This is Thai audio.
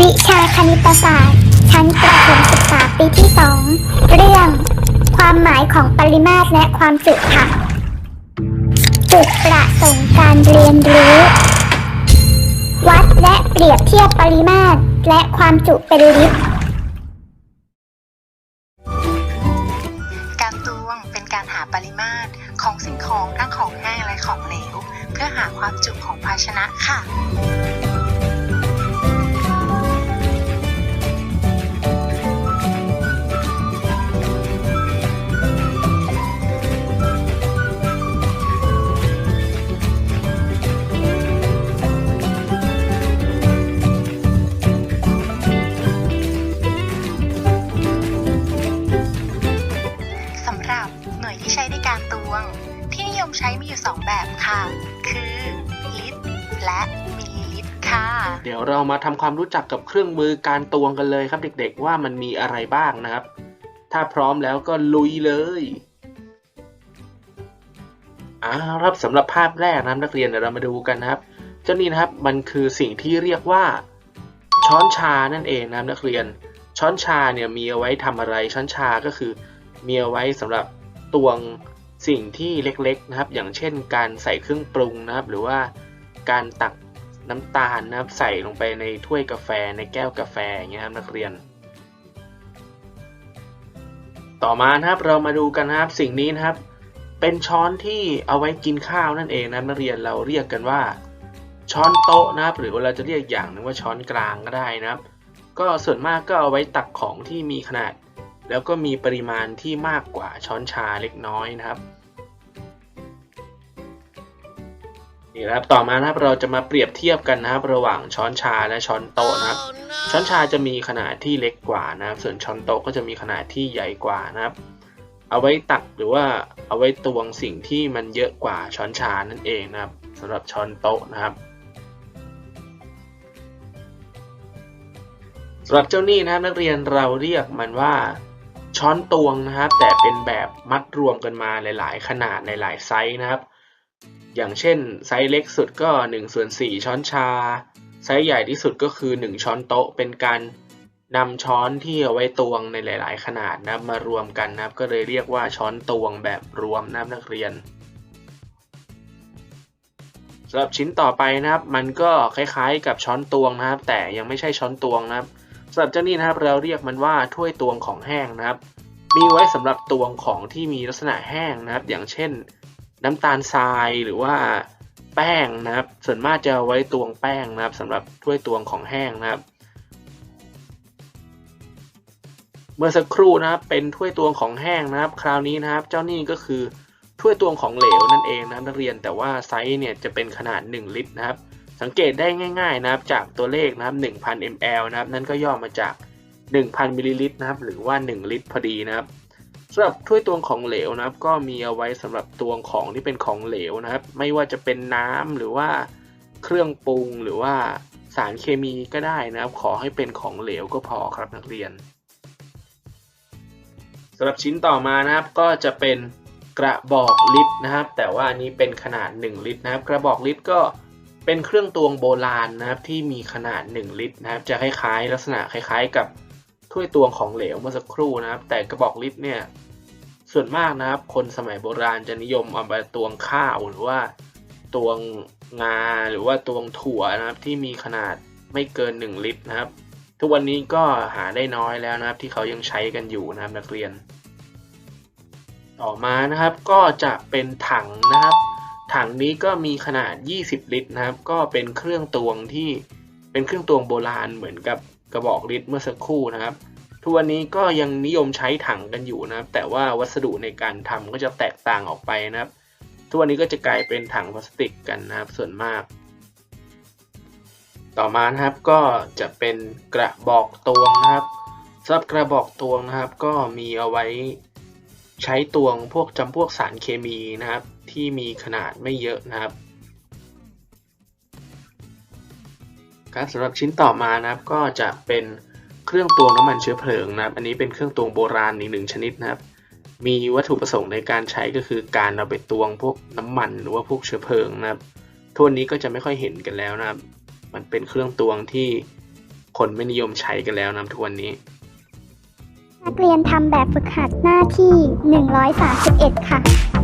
วิชาคณิตศาสตร์ ชั้นประถมศึกษาปีที่2เรื่อง ความหมายของปริมาตรและความจุค่ะ จุดประสงค์การเรียนรู้ วัดและเปรียบเทียบปริมาตรและความจุเป็นลิตรการตวงเป็นการหาปริมาตรของสิ่งของทั้งของแห้งและของเหลว เพื่อหาความจุของภาชนะค่ะำหรับหน่วยที่ใช้ในการตวง ที่นิยมใช้มีอยู่ 2 แบบค่ะ คือ ลิตรและมิลลิลิตรค่ะ เดี๋ยวเรามาทำความรู้จักกับเครื่องมือการตวงกันเลยครับเด็กๆว่ามันมีอะไรบ้างนะครับ ถ้าพร้อมแล้วก็ลุยเลยอ่าครับสำหรับภาพแรกนะนักเรียนเดี๋ยวเรามาดูกันนะครับ เจ้านี่นะครับมันคือสิ่งที่เรียกว่า ช้อนชานั่นเองนะนักเรียน ช้อนชาเนี่ยมีเอาไว้ทำอะไรช้อนชาก็คือ มีเอาไว้สำหรับตวงสิ่งที่เล็กๆนะครับ อย่างเช่น การใส่เครื่องปรุงนะครับ หรือว่าการตักน้ำตาลนะครับ ใส่ลงไปในถ้วยกาแฟในแก้วกาแฟอย่างเงี้ยครับนักเรียน ต่อมานะครับเรามาดูกันนะครับสิ่งนี้นะครับ เป็นช้อนที่เอาไว้กินข้าวนั่นเองนะนักเรียนเราเรียกกันว่า ช้อนโต๊ะนะครับ หรือว่าเราจะเรียกอย่างหนึงว่าช้อนกลางก็ได้นะครับ ก็ส่วนมากก็เอาไว้ตักของที่มีขนาด แล้วก็มีปริมาณที่มากกว่าช้อนชาเล็กน้อยนะครับนี่นะครับต่อมานะครับเราจะมาเปรียบเทียบกันนะครับ ระหว่างช้อนชาและช้อนโต๊ะนะครับ ช้อนชาจะมีขนาดที่เล็กกว่านะครับ ส่วนช้อนโต๊ะก็จะมีขนาดที่ใหญ่กว่านะครับ เอาไว้ตักหรือว่าเอาไว้ตวงสิ่งที่มันเยอะกว่าช้อนชานั่นเองนะครับสำหรับช้อนโต๊ะนะครับสำหรับเจ้านี่นะครับนักเรียนเราเรียกมันว่า ช้อนตวงนะครับ แต่เป็นแบบมัดรวมกันมาหลาย ๆ ขนาดในหลายไซส์นะครับ อย่างเช่นไซส์เล็กสุดก็1ส่วน4ช้อนชา ไซส์ใหญ่ที่สุดก็คือ 1 ช้อนโต๊ะ เป็นการนำช้อนที่เอาไว้ตวงในหลาย ๆ ขนาดนะมารวมกันนะครับ ก็เลยเรียกว่าช้อนตวงแบบรวมนะนักเรียนสำหรับชิ้นต่อไปนะครับ มันก็คล้าย ๆ กับช้อนตวงนะครับ แต่ยังไม่ใช่ช้อนตวงนะครับ สำหรับเจ้านี่นะครับเราเรียกมันว่าถ้วยตวงของแห้งนะครับ มีไว้สำหรับตวงของที่มีลักษณะแห้งนะครับ อย่างเช่น น้ำตาลทรายหรือว่าแป้งนะครับ ส่วนมากจะไว้ตวงแป้งนะครับสำหรับถ้วยตวงของแห้งนะครับ เมื่อสักครู่นะครับเป็นถ้วยตวงของแห้งนะครับ คราวนี้นะครับ เจ้านี่ก็คือถ้วยตวงของเหลวนั่นเองนะนักเรียนแต่ว่าไซส์เนี่ยจะเป็นขนาด 1 ลิตรนะครับ สังเกตได้ง่ายๆนะครับจากตัวเลขนะครับ 1,000 ml นะครับ นั่นก็ย่อมาจาก 1,000มิลลิลิตรนะครับ หรือว่า 1 ลิตรพอดีนะครับสำหรับถ้วยตวงของเหลวนะครับ ก็มีเอาไว้สำหรับตวงของที่เป็นของเหลวนะครับ ไม่ว่าจะเป็นน้ำหรือว่าเครื่องปรุงหรือว่าสารเคมีก็ได้นะครับ ขอให้เป็นของเหลวก็พอครับนักเรียนสำหรับชิ้นต่อมานะครับก็จะเป็นกระบอกลิตรนะครับ แต่ว่าอันนี้เป็นขนาด 1 ลิตรนะครับ กระบอกลิตรก็ เป็นเครื่องตวงโบราณนะครับที่มีขนาด 1 ลิตรนะครับ จะคล้ายๆ ลักษณะคล้ายๆ กับถ้วยตวงของเหลวเมื่อสักครู่นะครับ แต่กระบอกลิตรเนี่ยส่วนมากนะครับ คนสมัยโบราณจะนิยมเอาไปตวงข้าวหรือว่าตวงงาหรือว่าตวงถั่วนะครับ ที่มีขนาดไม่เกิน 1 ลิตรนะครับ ทุกวันนี้ก็หาได้น้อยแล้วนะครับ ที่เขายังใช้กันอยู่นะครับนักเรียน ต่อมานะครับก็จะเป็นถังนะครับ ถังนี้ก็มีขนาด 20 ลิตรนะครับ ก็เป็นเครื่องตวงที่เป็นเครื่องตวงโบราณเหมือนกับกระบอกลิตรเมื่อสักครู่นะครับ ทุกวันนี้ก็ยังนิยมใช้ถังกันอยู่นะครับ แต่ว่าวัสดุในการทำก็จะแตกต่างออกไปนะครับ ทุกวันนี้ก็จะกลายเป็นถังพลาสติกกันนะครับส่วนมาก ต่อมานะครับก็จะเป็นกระบอกตวงนะครับสำหรับกระบอกตวงนะครับก็มีเอาไว้ใช้ตวงพวกจำพวกสารเคมีนะครับ ที่มีขนาดไม่เยอะนะครับครับสำหรับชิ้นต่อมานะครับก็จะเป็นเครื่องตวงน้ำมันเชื้อเพลิงนะครับ อันนี้เป็นเครื่องตวงโบราณอีกหนึ่งชนิดนะครับ มีวัตถุประสงค์ในการใช้ก็คือการเอาไปตวงพวกน้ำมันหรือว่าพวกเชื้อเพลิงนะครับทุกวันนี้ก็จะไม่ค่อยเห็นกันแล้วนะครับ มันเป็นเครื่องตวงที่คนไม่นิยมใช้กันแล้วนะทุกวันนี้ นักเรียนทำแบบฝึกหัดหน้าที่ 131 ค่ะ